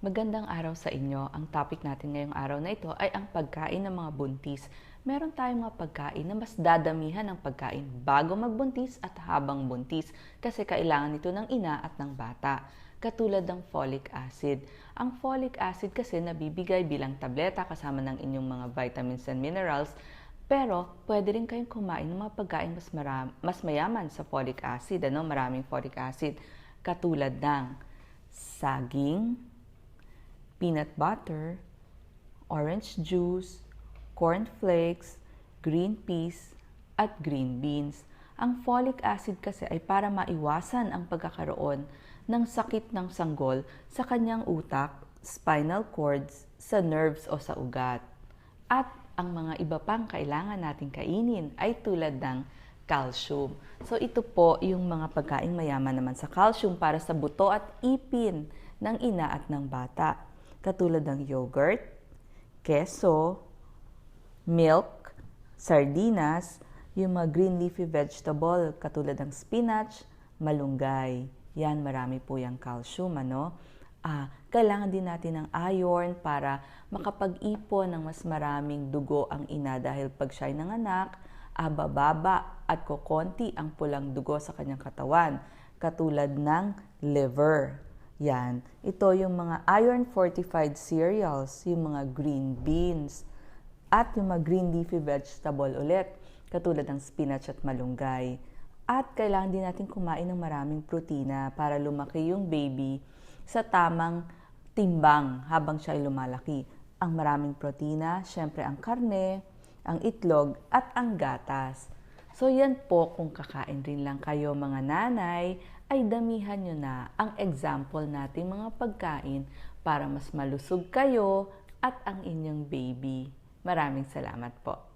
Magandang araw sa inyo. Ang topic natin ngayong araw na ito ay ang pagkain ng mga buntis. Meron tayong mga pagkain na mas dadamihan ng pagkain bago magbuntis at habang buntis kasi kailangan ito ng ina at ng bata. Katulad ng folic acid. Ang folic acid kasi nabibigay bilang tableta kasama ng inyong mga vitamins and minerals pero pwede rin kayong kumain ng mga pagkain mas, maram, mas mayaman sa folic acid, ano? maraming folic acid. Katulad ng saging, peanut butter, orange juice, corn flakes, green peas, at green beans. Ang folic acid kasi ay para maiwasan ang pagkakaroon ng sakit ng sanggol sa kanyang utak, spinal cords, sa nerves o sa ugat. At ang mga iba pang kailangan nating kainin ay tulad ng calcium. So ito po yung mga pagkain mayaman naman sa calcium para sa buto at ipin ng ina at ng bata katulad ng yogurt, keso, milk, sardinas, yung mga green leafy vegetable katulad ng spinach, malunggay. Yan, marami po yung calcium, ano? Ah, kailangan din natin ng iron para makapag-ipon ng mas maraming dugo ang ina dahil pag siya'y nanganak, ah, bababa at kokonti ang pulang dugo sa kanyang katawan, katulad ng liver. Yan. Ito yung mga iron fortified cereals, yung mga green beans, at yung mga green leafy vegetable ulit, katulad ng spinach at malunggay. At kailangan din natin kumain ng maraming protina para lumaki yung baby sa tamang timbang habang siya ay lumalaki. Ang maraming protina, syempre ang karne, ang itlog, at ang gatas. So yan po kung kakain rin lang kayo mga nanay ay damihan nyo na ang example nating mga pagkain para mas malusog kayo at ang inyong baby. Maraming salamat po.